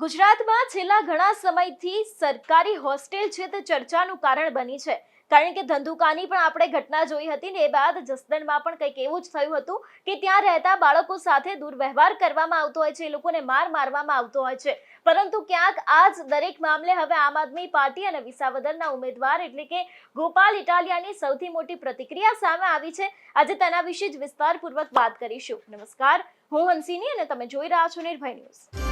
ગુજરાતમાં છેલ્લા ઘણા સમયથી સરકારી હોસ્ટેલ છે તે ચર્ચાનું કારણ બની છે. કારણ કે ધંધુકાની પણ આપણે ઘટના જોઈ હતી ને એ બાદ જસદણમાં પણ કંઈક એવું જ થયું હતું કે ત્યાં રહેતા બાળકો સાથે દુર્વ્યવહાર કરવામાં આવતો હોય છે, એ લોકોને માર મારવામાં આવતો હોય છે. પરંતુ ક્યાંક આ જ દરેક મામલે હવે આમ આદમી પાર્ટી અને વિસાવદરના ઉમેદવાર એટલે કે ગોપાલ ઇટાલિયાની સૌથી મોટી પ્રતિક્રિયા સામે આવી છે. આજે તેના વિશે જ વિસ્તારપૂર્વક વાત કરીશું. નમસ્કાર, હું હંસિની અને તમે જોઈ રહ્યા છો નિર્ભય ન્યૂઝ.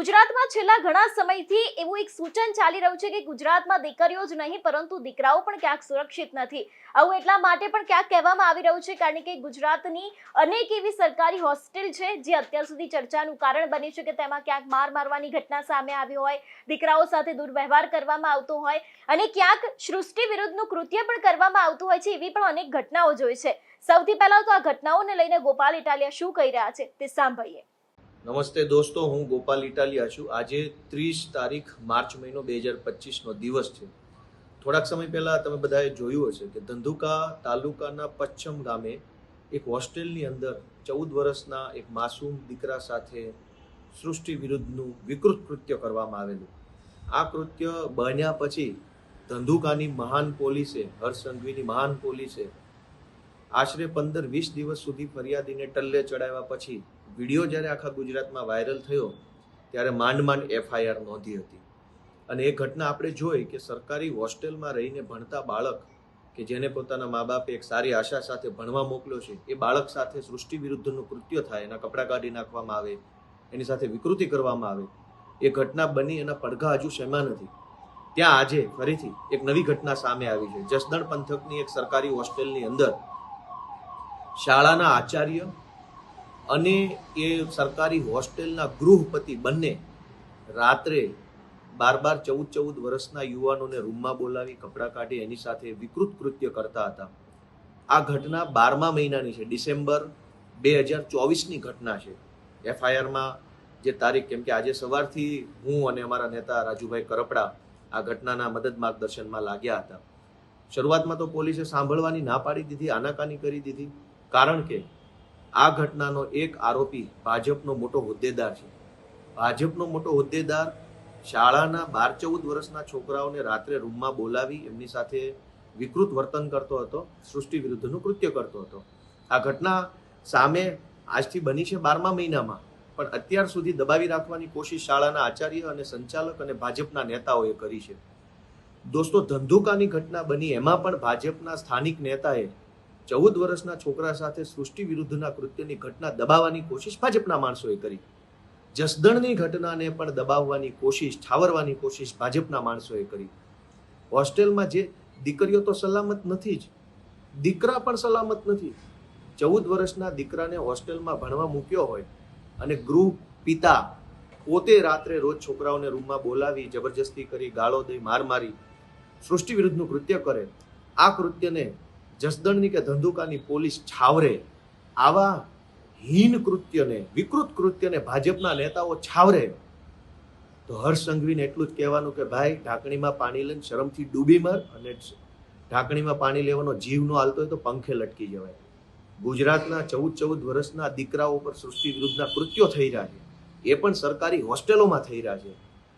ગુજરાતમાં છેલ્લા ઘણા સમયથી એવું એક સૂચન ચાલી રહ્યું છે કે ગુજરાતમાં દીકરીઓ જ નહીં, પરંતુ દીકરાઓ પણ ક્યાંક સુરક્ષિત નથી. આવું એટલા માટે પણ ક્યાંક કહેવામાં આવી રહ્યું છે, કારણ કે ગુજરાતની અનેક એવી સરકારી હોસ્ટેલ છે, જે અત્યાર સુધી ચર્ચાનું કારણ બની છે કે તેમાં ક્યાંક માર મારવાની ઘટના સામે આવી હોય, દીકરાઓ સાથે દુર્વ્યવહાર કરવામાં આવતો હોય અને ક્યાંક સૃષ્ટિ વિરુદ્ધનું કૃત્ય પણ કરવામાં આવતું હોય છે, એવી પણ અનેક ઘટનાઓ જોઈ છે. સૌથી પહેલા તો આ ઘટનાઓને લઈને ગોપાલ ઇટાલિયા શું કહી રહ્યા છે તે સાંભળીએ. નમસ્તે દોસ્તો, હું ગોપાલ ઇટાલિયા છું. આજે ત્રીસ તારીખ માર્ચ મહિનો બે હજાર પચીસનો દિવસ છે. થોડાક સમય પહેલાં તમે બધાએ જોયું હશે કે ધંધુકા તાલુકાના પચ્છમ ગામે એક હોસ્ટેલની અંદર ચૌદ વર્ષના એક માસૂમ દીકરા સાથે સૃષ્ટિ વિરુદ્ધનું વિકૃત કૃત્ય કરવામાં આવેલું. આ કૃત્ય બન્યા પછી ધંધુકાની મહાન પોલીસે હર્ષંઘવીની મહાન પોલીસે આશરે પંદર વીસ દિવસ સુધી ફરિયાદીને ટલ્લે ચડાવ્યા પછી વીડિયો જ્યારે આખા ગુજરાતમાં વાયરલ થયો, ત્યારે માંડ માંડ એફઆઈઆર નોંધી હતી. અને એ ઘટના આપણે જોઈ કે સરકારી હોસ્ટેલમાં રહીને ભણતા બાળક, કે જેને પોતાના મા બાપે એક સારી આશા સાથે ભણવા મોકલ્યો છે, એ બાળક સાથે સૃષ્ટિ વિરુદ્ધનું કૃત્ય થાય, એના કપડાં કાઢી નાખવામાં આવે, એની સાથે વિકૃતિ કરવામાં આવે, એ ઘટના બની એના પડઘા હજુ શેમાં નથી. ત્યાં આજે ફરીથી એક નવી ઘટના સામે આવી છે. જસદણ પંથકની એક સરકારી હોસ્ટેલની અંદર શાળાના આચાર્ય અને એ સરકારી હોસ્ટેલના ગૃહપતિ બંને રાત્રે બાર બાર ચૌદ ચૌદ વર્ષના યુવાનોને રૂમમાં બોલાવી, કપડાં કાઢી, એની સાથે વિકૃત કૃત્ય કરતા હતા. આ ઘટના બારમા મહિનાની છે. ડિસેમ્બર બે હજાર ચોવીસની ઘટના છે. એફઆઈઆરમાં જે તારીખ, કેમ કે આજે સવારથી હું અને અમારા નેતા રાજુભાઈ કરપડા આ ઘટનાના મદદ માર્ગદર્શનમાં લાગ્યા હતા. શરૂઆતમાં તો પોલીસે સાંભળવાની ના પાડી દીધી, આનાકાની કરી દીધી, કારણ કે આ ઘટનાનો એક આરોપી ભાજપનો મોટો હોદ્દેદાર છે. ભાજપનો મોટો હોદ્દેદાર શાળાના બાર ચૌદ વર્ષના છોકરાઓને રાત્રે રૂમમાં બોલાવી એમની સાથે વિકૃત વર્તન કરતો હતો, સૃષ્ટિ વિરુદ્ધનું કૃત્ય કરતો હતો. આ ઘટના સામે આજથી બની છે બારમા મહિનામાં, પણ અત્યાર સુધી દબાવી રાખવાની કોશિશ શાળાના આચાર્ય અને સંચાલક અને ભાજપના નેતાઓએ કરી છે. દોસ્તો, ધંધુકાની ઘટના બની એમાં પણ ભાજપના સ્થાનિક નેતાએ ચૌદ વર્ષના છોકરા સાથે સૃષ્ટિ વિરુદ્ધના કૃત્યની ઘટના દબાવવાની કોશિશ ભાજપના માણસોએ કરી. જસદણની ઘટનાને પણ દબાવવાની કોશિશ, ઠાવરવાની કોશિશ ભાજપના માણસોએ કરી. હોસ્ટેલમાં જે દીકરીઓ તો સલામત નથી જ. દીકરા પણ સલામત નથી. ચૌદ વર્ષના દીકરાને હોસ્ટેલમાં ભણવા મૂક્યો હોય અને ગૃહ પિતા પોતે રાત્રે રોજ છોકરાઓને રૂમમાં બોલાવી, જબરજસ્તી કરી, ગાળો દઈ, માર મારી, સૃષ્ટિ વિરુદ્ધનું કૃત્ય કરે. આ કૃત્યને જસદણની કે ધંધુકાની પોલીસ છાવરે આવા હીન કૃત્યને, વિકૃત કૃત્યને ભાજપના નેતાઓ છાવરે. તો હર્ષ સંઘવીને એટલું જ કહેવાનું કે ભાઈ, ઢાંકણીમાં પાણી લઈને શરમથી ડૂબી મર અને ઢાંકણીમાં પાણી લેવાનો જીવ નો હાલતો હોય તો પંખે લટકી જવાય. ગુજરાતના ચૌદ ચૌદ વર્ષના દીકરાઓ પર સૃષ્ટિ વિરુદ્ધના કૃત્યો થઈ રહ્યા છે. એ પણ સરકારી હોસ્ટેલોમાં થઈ રહ્યા છે.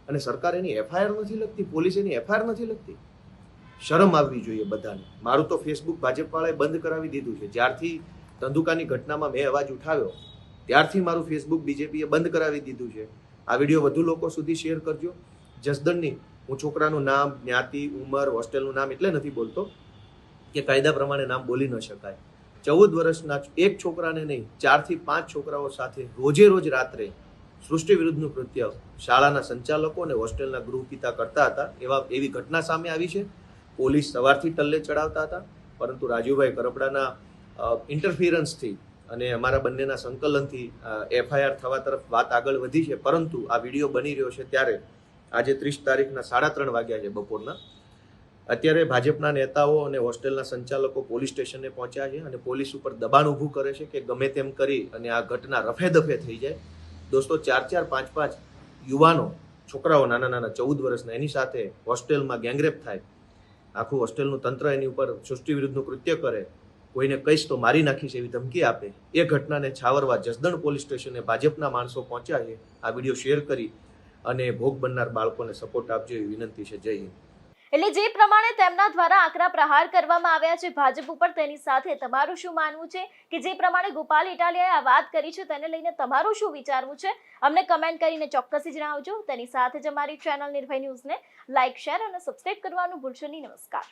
અને સરકાર એની એફઆઈઆર નથી લખતી, પોલીસ એની એફઆઈઆર નથી લખતી? શરમ આવવી જોઈએ બધાને. મારું તો ફેસબુક ભાજપવાળાએ બંધ કરાવી દીધું છે. જ્યારથી ધંધુકાની ઘટનામાં મેં અવાજ ઉઠાવ્યો, ત્યારથી મારું ફેસબુક બીજેપીએ બંધ કરાવી દીધું છે. આ વીડિયો વધુ લોકો સુધી શેર કરજો. જસદણની હું છોકરાનું નામ, જ્ઞાતિ, ઉંમર, હોસ્ટેલનું નામ એટલે નથી બોલતો, કે કાયદા પ્રમાણે નામ બોલી ન શકાય. ચૌદ વર્ષના એક છોકરાને નહીં, ચારથી પાંચ છોકરાઓ સાથે રોજે રોજ રાત્રે સૃષ્ટિ વિરુદ્ધનું કૃત્ય શાળાના સંચાલકો અને હોસ્ટેલના ગૃહપિતા કરતા હતા. એવા, એવી ઘટના સામે આવી છે. પોલીસ સવારથી ટલ્લે ચડાવતા હતા, પરંતુ રાજુભાઈ કરપડાના ઇન્ટરફિયરન્સથી અને અમારા બંનેના સંકલનથી એફઆઈઆર થવા તરફ વાત આગળ વધી છે, પરંતુ આ વીડિયો બની રહ્યો છે ત્યારે, આજે ત્રીસ તારીખના સાડા ત્રણ વાગ્યા છે બપોરના. અત્યારે ભાજપના નેતાઓ અને હોસ્ટેલના સંચાલકો પોલીસ સ્ટેશને પહોંચ્યા છે અને પોલીસ ઉપર દબાણ ઊભું કરે છે કે ગમે તેમ કરી અને આ ઘટના રફે દફે થઈ જાય. દોસ્તો, ચાર ચાર પાંચ પાંચ યુવાનો, છોકરાઓ નાના નાના ચૌદ વર્ષના, એની સાથે હોસ્ટેલમાં ગેંગરેપ થાય. આખું હોસ્ટેલનું તંત્ર એની ઉપર સૃષ્ટિ વિરુદ્ધનું કૃત્ય કરે, કોઈને કહીશ તો મારી નાખીશ એવી ધમકી આપે. એ ઘટનાને છાવરવા જસદણ પોલીસ સ્ટેશને ભાજપના માણસો પહોંચ્યા છે. આ વીડિયો શેર કરી અને ભોગ બનનાર બાળકોને સપોર્ટ આપજો એવી વિનંતી છે. જય હિન્દ. એટલે જે પ્રમાણે તેમના દ્વારા આકરા પ્રહાર કરવામાં આવ્યા છે, ભાજપ ઉપર તેની સાથે તમારું શું માનવું છે? કે જે પ્રમાણે ગોપાલ ઇટાલિયાએ આ વાત કરી છે, તેને લઈને તમારું શું વિચારવું છે? અમને કમેન્ટ કરીને ચોક્કસથી જણાવજો. તેની સાથે જ અમારી ચેનલ નિર્ભય ન્યૂઝને લાઇક શેર અને સબસ્ક્રાઇબ કરવાનું ભૂલશો નહીં. નમસ્કાર.